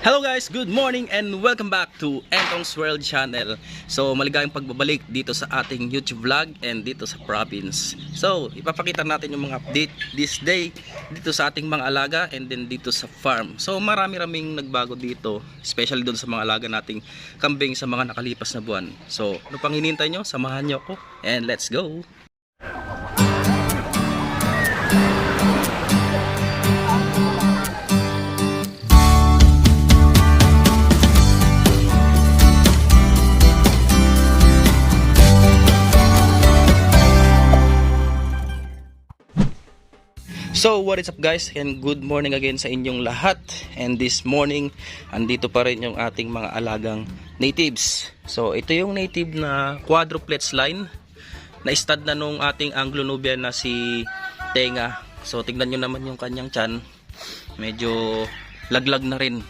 Hello guys, good morning and welcome back to Entong's World Channel. So maligayang pagbabalik dito sa ating YouTube vlog and dito sa province. So ipapakita natin yung mga update this day dito sa ating mga alaga and then dito sa farm. So marami-raming nagbago dito, especially doon sa mga alaga nating kambing sa mga nakalipas na buwan. So ano pang hinintay nyo? Samahan nyo ako and let's go! So what is up guys? And good morning again sa inyong lahat. And this morning andito pa rin yung ating mga alagang natives. So ito yung native na quadruplets line na stud na nung ating Anglo-Nubian na si Tenga. So tignan nyo naman yung kanyang chan. Medyo laglag na rin.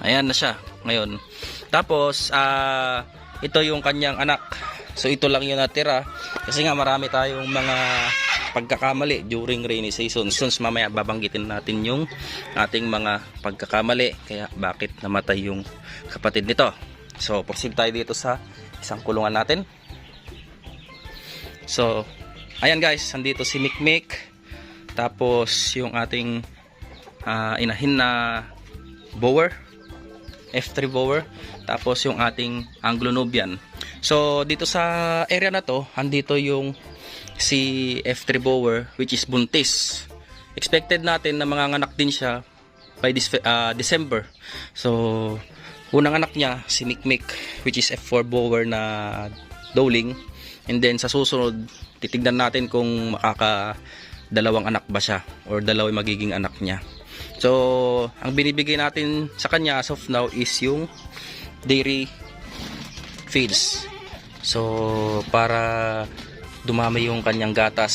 Ayan na siya ngayon. Tapos ah ito yung kanyang anak. So ito lang yung natira. Kasi nga marami tayong mga pagkakamali during rainy season. Since mamaya babanggitin natin yung ating mga pagkakamali. Kaya bakit namatay yung kapatid nito. So, proceed tayo dito sa isang kulungan natin. So, ayan guys, andito si Mikmik. Tapos yung ating ah, inahin na bower. F3 bower. Tapos yung ating Anglo-Nubian. So, dito sa area na to, andito yung si F3 Bower which is buntis. Expected natin na manganganak din siya by this, ah, December. So, unang anak niya si Mikmik which is F4 Bower na dowling. And then sa susunod, titignan natin kung makaka dalawang anak ba siya or dalawa magiging anak niya. So, ang binibigay natin sa kanya as of now is yung dairy feeds. So, para dumami yung kanyang gatas.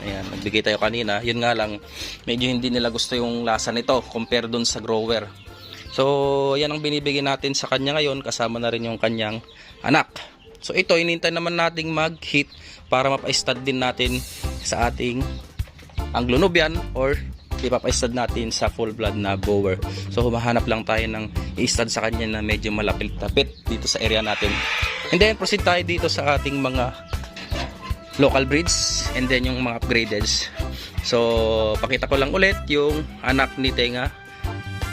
Ayan, nagbigay tayo kanina. Yun nga lang, medyo hindi nila gusto yung lasa nito compare dun sa grower. So, yan ang binibigay natin sa kanya ngayon kasama na rin yung kanyang anak. So, ito, inintay naman nating mag-hit para mapa-stud din natin sa ating Anglo-Nubian or ipapa-stud natin sa full blood na bower. So, humahanap lang tayo ng i-stud sa kanya na medyo malapit-tapit dito sa area natin. And then, proceed tayo dito sa ating mga local breeds and then yung mga upgraded. So, pakita ko lang ulit yung anak ni Tenga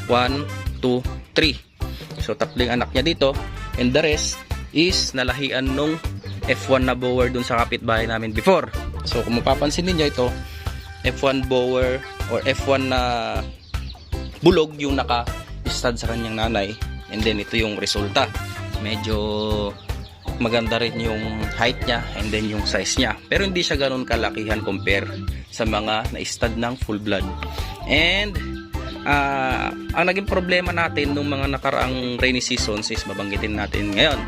1, 2, 3. So, tatlo yung anak niya dito and the rest is nalahian nung F1 na bower dun sa kapitbahay namin before. So, kung mapapansin niyo ito, F1 bower or F1 na bulog yung naka-stud sa kanyang nanay and then ito yung resulta. Medyo maganda rin yung height niya and then yung size niya. Pero hindi siya ganun kalakihan compare sa mga na-stud ng full blood. And ah, ang naging problema natin nung mga nakaraang rainy seasons is mabanggitin natin ngayon.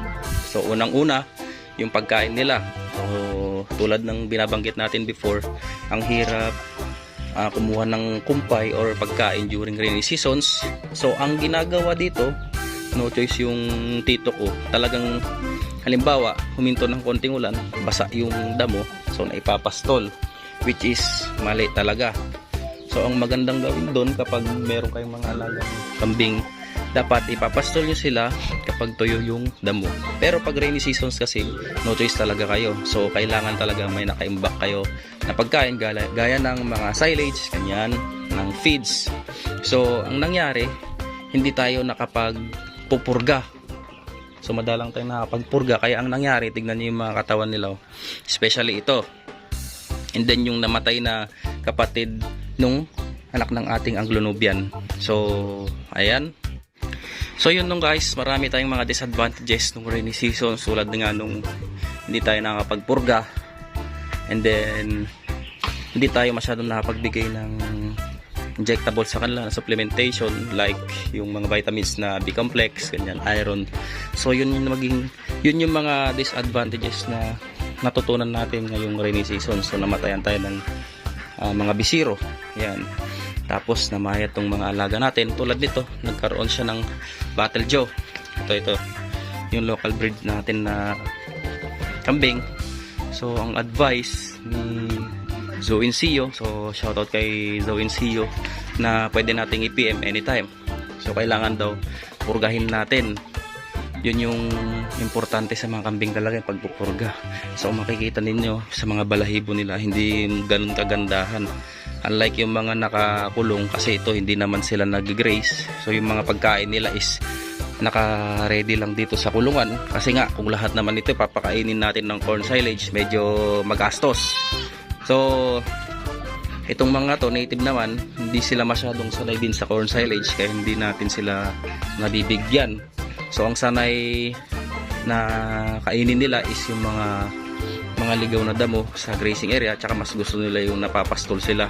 So unang-una, yung pagkain nila. So tulad ng binabanggit natin before, ang hirap ah, kumuha ng kumpay or pagkain during rainy seasons. So ang ginagawa dito, no choice yung tito ko. Talagang halimbawa, huminto ng konting ulan, basa yung damo, so naipapastol which is mali talaga. So ang magandang gawin doon kapag meron kayong mga alagang kambing, dapat ipapastol nyo sila kapag tuyo yung damo. Pero pag rainy seasons kasi, no choice talaga kayo. So kailangan talaga may nakaimbak kayo na pagkain gaya, gaya ng mga silage, kanyan, ng feeds. So ang nangyari, hindi tayo nakapagpupurga So madalang tayo nakapagpurga. Kaya ang nangyari tignan niyo yung mga katawan nila oh. especially ito. And then yung namatay na kapatid nung anak ng ating Anglo-Nubian. So ayan. So yun nung guys. Marami tayong mga disadvantages nung rainy season. Sulad nga nung hindi tayo nakapagpurga. And then hindi tayo masyadong nakapagbigay ng injectable sa kanila na supplementation like yung mga vitamins na B-complex, ganyan, iron. So yun yung maging yun yung mga disadvantages na natutunan natin ngayong rainy season. So namatayan tayo ng ah, mga bisiro. Yan. Tapos namaya tong mga alaga natin. Tulad nito, nagkaroon siya ng Battle Joe. Ito ito. Yung local breed natin na kambing. So ang advice ni Zoe Incio. So, shoutout kay Zoe Incio na pwede nating i-PM anytime. So kailangan daw purgahin natin. Yun yung importante sa mga kambing talaga pagpupurga. So makikita ninyo sa mga balahibo nila hindi ganun kagandahan. Unlike yung mga nakakulong kasi ito hindi naman sila nag-graze. So yung mga pagkain nila is naka-ready lang dito sa kulungan kasi nga kung lahat naman ito papakainin natin ng corn silage medyo magastos so itong mga to native naman hindi sila masyadong sanay din sa corn silage kaya hindi natin sila nabibigyan so ang sanay na kainin nila is yung mga mga ligaw na damo sa grazing area tsaka mas gusto nila yung napapastol sila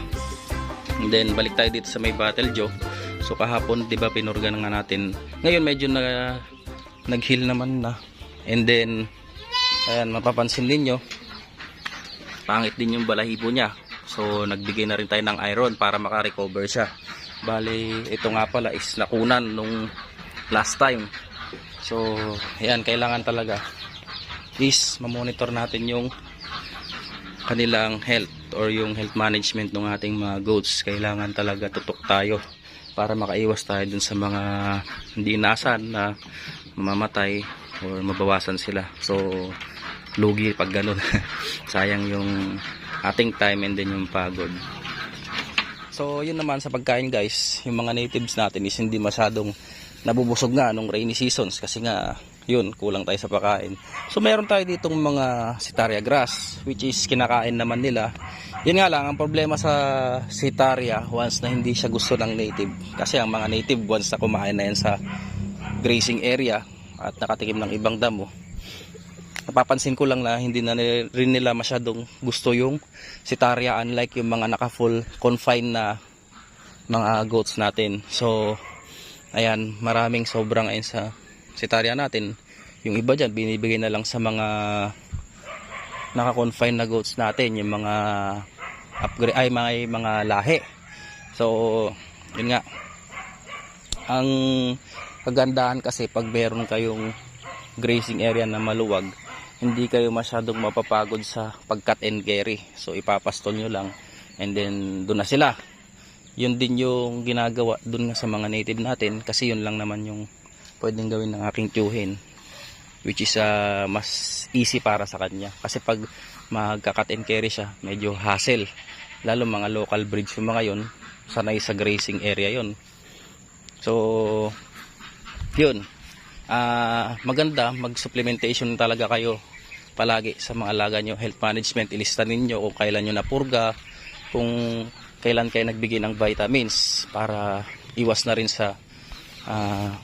And then balik tayo dito sa may battle jaw So kahapon 'di ba pinurga na nga natin. Ngayon medyo na nag-heal naman na. And then ayan mapapansin ninyo pangit din yung balahibo niya. So nagbigay na rin tayo ng iron para maka-recover siya. Bali ito nga pala is nakunan nung last time. So ayan kailangan talaga is mamonitor natin yung kanilang health or yung health management ng ating mga goats. Kailangan talaga tutok tayo para makaiwas tayo dun sa mga hindi inasan na mamamatay or mabawasan sila. So, lugi pag ganun. Sayang yung ating time and then yung pagod. So, yun naman sa pagkain guys, yung mga natives natin is hindi masyadong nabubusog nga nung rainy seasons kasi nga yun, kulang tayo sa pagkain. So, meron tayo ditong mga sitaria grass which is kinakain naman nila yun nga lang, ang problema sa sitaria once na hindi siya gusto ng native. Kasi ang mga native once na kumain na yan sa grazing area at nakatikim ng ibang damo, napapansin ko lang na hindi na rin nila masyadong gusto yung sitaria unlike yung mga naka-full confine na mga goats natin. So, ayan, maraming sobrang ayun sa sitaria natin. Yung iba dyan, binibigay na lang sa mga naka-confine na goats natin, yung mga upgrade ay mga mga lahi. So, yun nga. Ang kagandahan kasi pag meron kayong grazing area na maluwag, hindi kayo masyadong mapapagod sa pag-cut and carry. So, ipapastol nyo lang. And then doon na sila. Yun din yung ginagawa doon nga sa mga native natin kasi yun lang naman yung pwedeng gawin ng aking tiyuhin which is ah, mas easy para sa kanya. Kasi pag magka-cut and carry siya medyo hassle. Lalo mga local breeds yung mga yon sanay sa grazing area yon so yun. Ah maganda mag supplementation talaga kayo palagi sa mga alaga nyo health management ilista ninyo kung kailan nyo napurga kung kailan kayo nagbigay ng vitamins para iwas na rin sa ah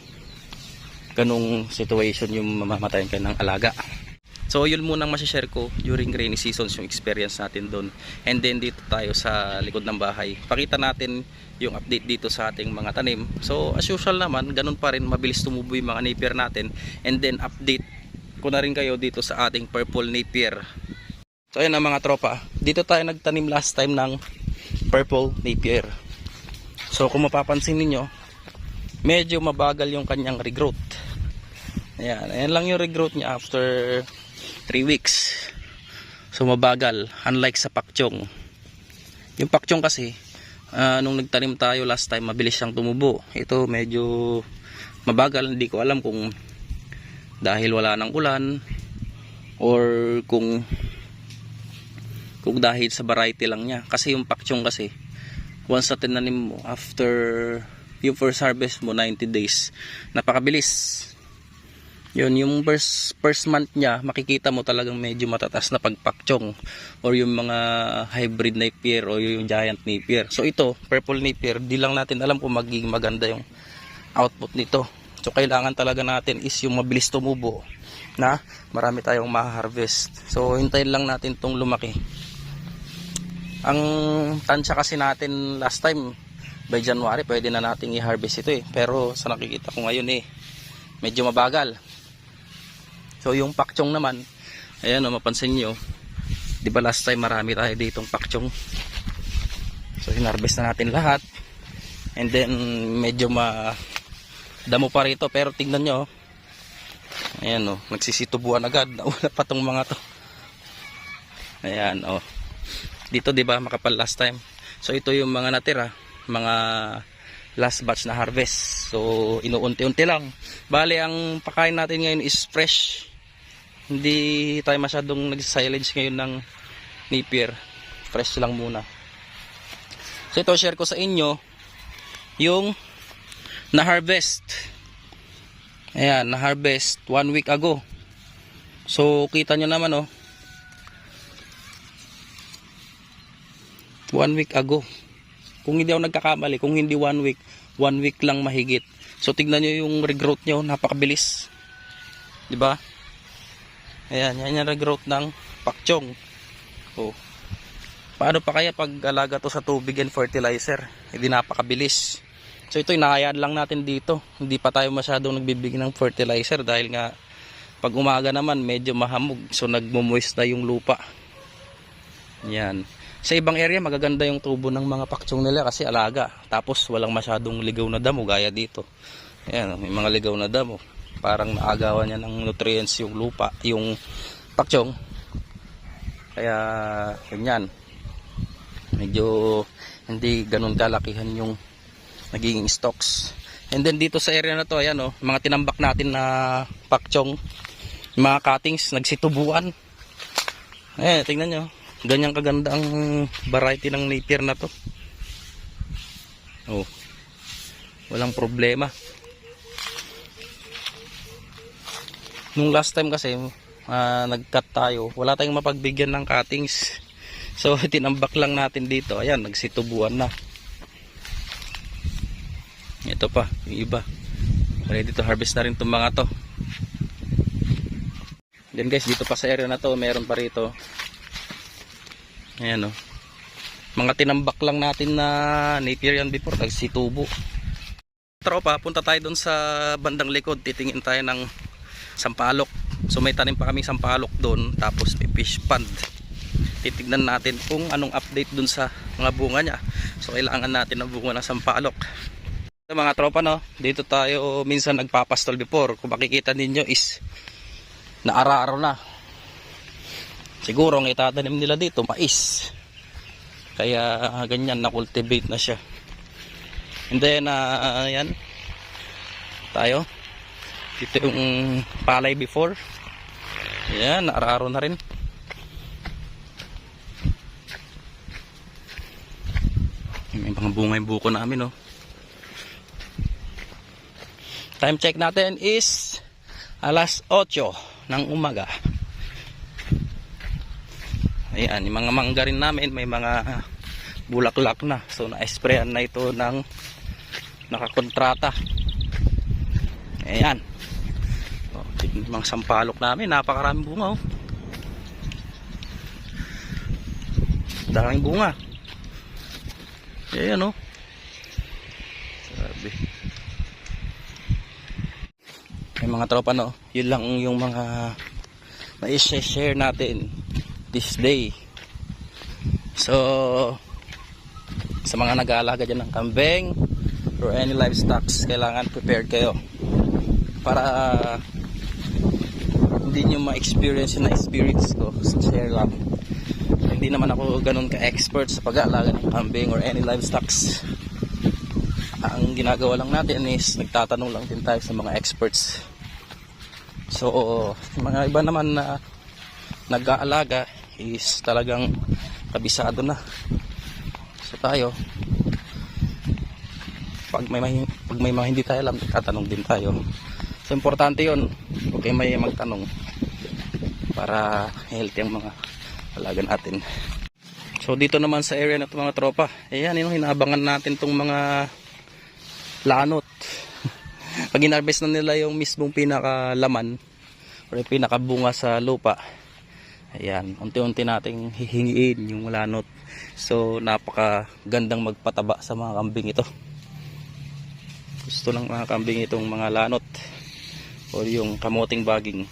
ganong situation yung mamamatayan ka ng alaga. So yun muna ang masishare ko during rainy seasons yung experience natin doon. And then dito tayo sa likod ng bahay. Pakita natin yung update dito sa ating mga tanim. So as usual naman, ganun pa rin mabilis tumubo yung mga napier natin. And then update ko na rin kayo dito sa ating purple napier. So ayan na mga tropa. Dito tayo nagtanim last time ng purple napier. So kung mapapansin ninyo, medyo mabagal yung kanyang regrowth. Ayan, ayan lang yung regrowth niya after 3 weeks. So mabagal, unlike sa pakchong. Yung pakchong kasi, ah, nung nagtanim tayo last time, mabilis siyang tumubo. Ito medyo mabagal, hindi ko alam kung dahil wala ng ulan or kung kung dahil sa variety lang niya. Kasi yung pakchong kasi, once na tinanim mo, after yung first harvest mo 90 days napakabilis. Yun yung first, first month niya makikita mo talagang medyo matatas na pagpakchong or yung mga hybrid napier o yung giant napier. So ito purple napier di lang natin alam kung magiging maganda yung output nito so kailangan talaga natin is yung mabilis tumubo na marami tayong ma-harvest so hintayin lang natin tong lumaki ang tansya kasi natin last time by January pwede na nating i-harvest ito eh. Pero sa nakikita ko ngayon eh, medyo mabagal. So yung pakchong naman, ayan o, mapansin nyo, di ba last time marami tayo ditong pakchong. So hinarvest na natin lahat. And then medyo ma damo pa rito pero tingnan nyo, oh. ayan o, nagsisitubuan agad. Nauna pa tong mga to. Ayan o. Dito di ba makapal last time. So ito yung mga natira mga last batch na harvest. So, inuunti-unti lang. Bale, ang pakain natin ngayon is fresh. Hindi tayo masyadong nag-silage ngayon ng napier. Fresh lang muna. So, ito, share ko sa inyo yung na-harvest. Ayan, na-harvest one week ago. So, kita nyo naman, oh. One week ago. Kung hindi ako nagkakamali, kung hindi one week, one week lang mahigit. So, tignan nyo yung regrowth nyo, napakabilis. Di ba? Ayan, yan yung regrowth ng pakchong. Oh. Paano pa kaya pag alaga to sa tubig and fertilizer? Hindi napakabilis. So ito inahayaan lang natin dito. Hindi pa tayo masyadong nagbibigay ng fertilizer dahil nga pag umaga naman medyo mahamog. So nagmo-moist na yung lupa. Yan. Sa ibang area magaganda yung tubo ng mga pakchong nila kasi alaga. Tapos walang masyadong ligaw na damo gaya dito. Ayan, may mga ligaw na damo. Parang naagawan niya ng nutrients yung lupa, yung pakchong. Kaya ganyan. Medyo hindi ganun kalakihan yung naging stocks. And then dito sa area na to, ayan oh, mga tinambak natin na pakchong, mga cuttings, nagsitubuan. Eh, tingnan nyo. Ganyang kaganda ang variety ng napier na to. Oh. Walang problema. Nung last time kasi, ah, nag-cut tayo, wala tayong mapagbigyan ng cuttings. So, tinambak lang natin dito. Ayan, nagsitubuan na. Ito pa, yung iba. Ready to harvest na rin itong mga to. Then guys, dito pa sa area na to, meron pa rito. Ayan o. Mga tinambak lang natin na napier yan before, nagsitubo. Tropa, punta tayo doon sa bandang likod. Titingin tayo ng sampalok. So may tanim pa kami sampalok doon. Tapos fish pond. Titignan natin kung anong update doon sa mga bunga niya. So kailangan natin ng bunga ng sampalok. Mga tropa no, dito tayo minsan nagpapastol before. Kung makikita ninyo is naararo na. Siguro ang itatanim nila dito mais. Kaya ah, ganyan na cultivate na siya. And then ah, yan. Tayo. Dito yung palay before. Yan, naararo na rin. May mga bunga yung buko namin, oh. Time check natin is alas 8 ng umaga. Ayan, yung mga mangga rin namin may mga bulaklak na. So na-sprayan na ito ng nakakontrata. Ayan. Oh, yung mga sampalok namin, napakaraming bunga oh. Daming bunga. Ayan oh. May mga tropa no, yun lang yung mga ma-share natin this day. So, sa mga nag-aalaga dyan ng kambing or any livestock, kailangan prepared kayo para hindi nyo ma-experience na-experience ko. So, share lang. Hindi naman ako ganun ka-expert sa pag-aalaga ng kambing or any livestock. Ang ginagawa lang natin is nagtatanong lang din tayo sa mga experts. So, mga iba naman na nag-aalaga is talagang kabisado na. So tayo, pag may, pag may mga hindi tayo alam, tatanong din tayo. So importante yon kayo may magtanong para healthy ang mga alaga natin. So dito naman sa area na ito mga tropa, ayan yung hinabangan natin tong mga lanot. Pag inarbest na nila yung mismong pinakalaman or yung pinakabunga sa lupa, ayan, unti-unti nating hihingiin yung lanot. So napaka gandang magpataba sa mga kambing ito. Gusto ng mga kambing itong mga lanot o yung kamoting baging.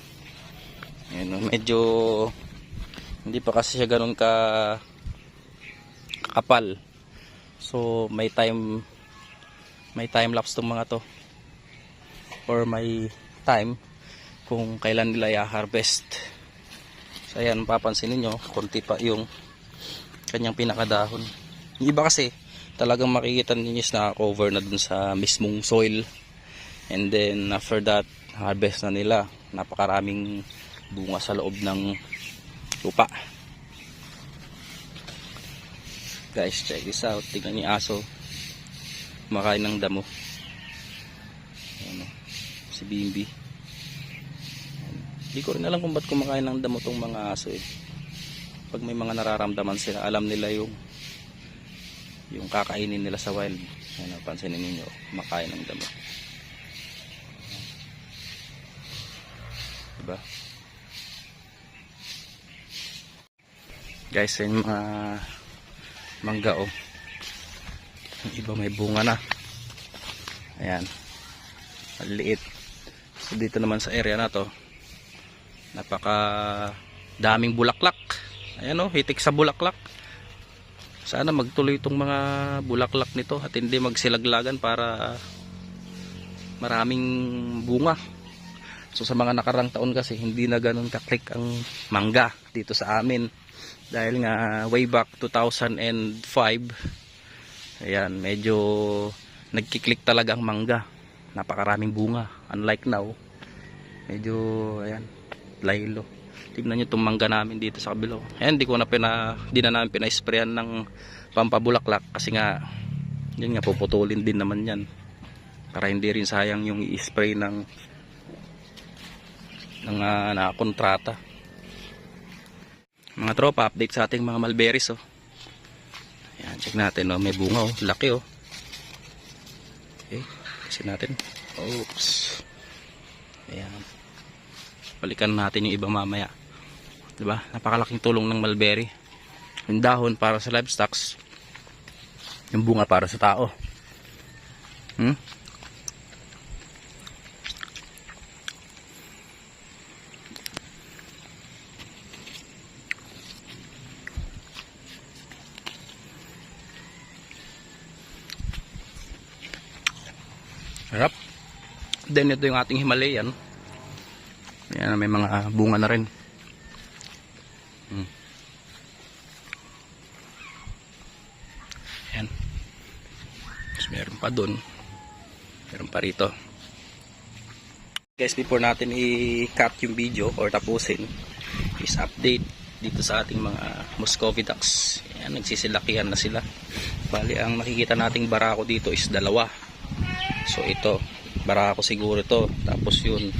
Ayan, medyo hindi pa kasi siya ganun ka kapal. So may time may time lapse tong mga to or may time kung kailan nila i-harvest. So ayan, papansin niyo konti pa yung kanyang pinakadahon. Yung iba kasi talagang makikita ninyo is naka-cover na dun sa mismong soil. And then after that, harvest na nila. Napakaraming bunga sa loob ng lupa. Guys, check this out. Tingnan niyo yung aso. Kumakain ng damo. Si Bimbi. Hindi ko rin alam kung ba't kumakain ng damo tong mga aso eh. Pag may mga nararamdaman sila, alam nila yung yung kakainin nila sa wild. Ano, pansinin ninyo, kumakain ng damo. Diba? Guys, yung mga mangga oh. Yung iba may bunga na. Ayan. Maliit. Dito naman sa area na to, napaka daming bulaklak. Ayan oh, hitik sa bulaklak. Sana magtuloy itong mga bulaklak nito at hindi magsilaglagan para maraming bunga. So sa mga nakarang taon kasi hindi na ganun kaklik ang mangga dito sa amin. Dahil nga way back 2005 ayan medyo nagkiklik talaga ang mangga. Napakaraming bunga. Unlike now medyo ayan laylo. Tingnan nyo itong mangga namin dito sa kabilo. Ayan, di ko na pina, di na namin pina-sprayan ng pampabulaklak kasi nga, yun nga, puputulin din naman yan. Para hindi rin sayang yung i-spray ng ng uh, nakakontrata. Mga tropa, update sa ating mga mulberries oh. Ayan, check natin oh, may bunga oh, laki oh. Okay, kasi natin. Oops. Ayan. Balikan natin yung iba mamaya. 'Di ba? Napakalaking tulong ng mulberry. Yung dahon para sa livestock, yung bunga para sa tao. Hmm? Harap. Then ito yung ating Himalayan. Ayan, may mga bunga na rin. Hmm. Ayan. Tapos meron pa dun. Meron pa rito. Guys, before natin i-cut yung video or tapusin, is update dito sa ating mga Muscovy ducks. Ayan, nagsisilakihan na sila. Bali, ang makikita nating barako dito is dalawa. So ito, barako siguro to. Tapos yun,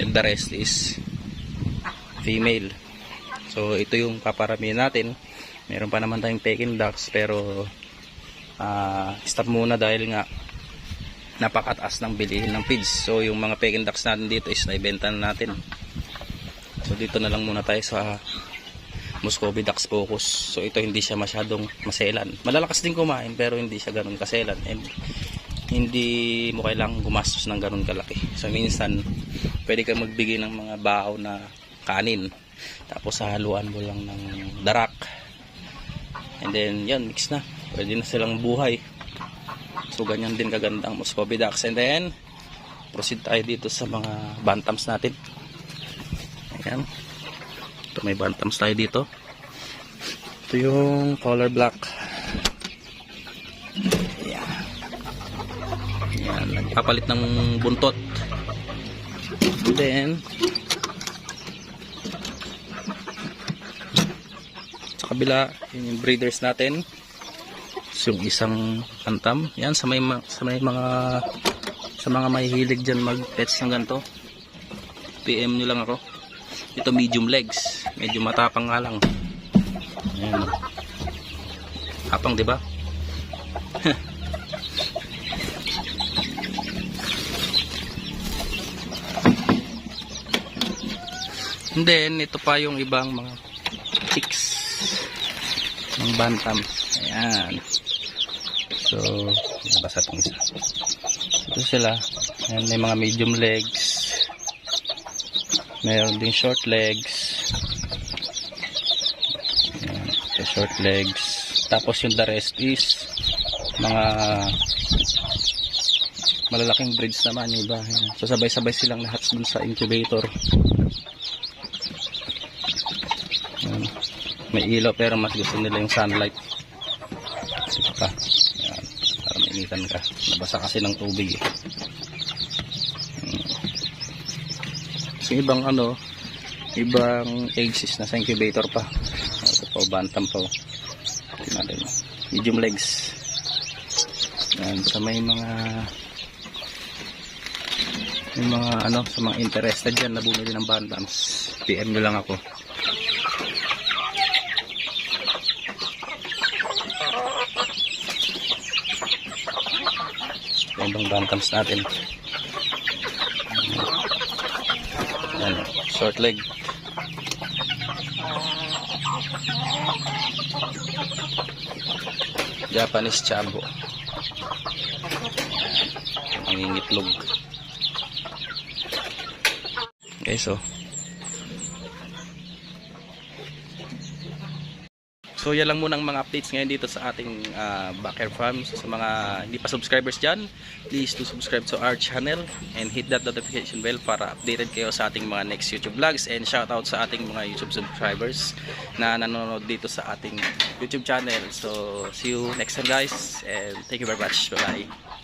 and the rest is female. So ito yung paparamihan natin. Meron pa naman tayong Peking ducks pero uh, stop muna dahil nga napakataas ng bilihin ng feeds. So yung mga Peking ducks natin dito is naibenta na natin. So dito na lang muna tayo sa Muscovy Ducks Focus. So ito hindi siya masyadong maselan. Malalakas din kumain pero hindi siya ganun kaselan. And hindi mo kailangang gumastos ng ganun kalaki. So minsan pwede kang magbigay ng mga bahaw na kanin. Tapos haluan mo lang ng darak. And then yan mix na. Pwede na silang buhay. So ganyan din kaganda ang Muscovy Ducks. And then proceed tayo dito sa mga bantams natin. Ayan. Ito may bantams tayo dito. Ito yung color black. Ayan. Ayan. Nagpapalit ng buntot. Then sa kabila, yun yung breeders natin. So, yung isang antam. Yan sa may ma- sa may mga sa mga mahihilig diyan mag-pets ng ganito. PM nyo lang ako. Ito medium legs. Medyo matapang nga lang. Ayan. Tapang, 'di ba? And then, ito pa yung ibang mga chicks ng bantam. Ayan. So, nabasa itong isa. Ito sila. Ayan, may mga medium legs. Meron din short legs. Ayan, ito short legs. Tapos yung the rest is mga malalaking breeds naman yung iba. Ayan. So, sabay-sabay silang lahat dun sa incubator. May ilaw pero mas gusto nila yung sunlight. Ito pa. initan ka. Nabasa kasi ng tubig eh. Hmm. So, ibang ano, ibang eggs is nasa incubator pa. Ito pa, bantam. Tingnan natin. Medium legs. Yan, sa may mga yung mga ano, sa mga interested dyan na bumili ng bantams, PM nyo lang ako. Ibang bantams natin. Yan, short leg. Japanese chabo. Ang itlog. Okay, so. So yan lang muna ang mga updates ngayon dito sa ating uh, Backyard Farm. So, sa mga hindi pa subscribers dyan, please do subscribe to our channel and hit that notification bell para updated kayo sa ating mga next YouTube vlogs and shout out sa ating mga YouTube subscribers na nanonood dito sa ating YouTube channel. So see you next time guys and thank you very much. Bye bye.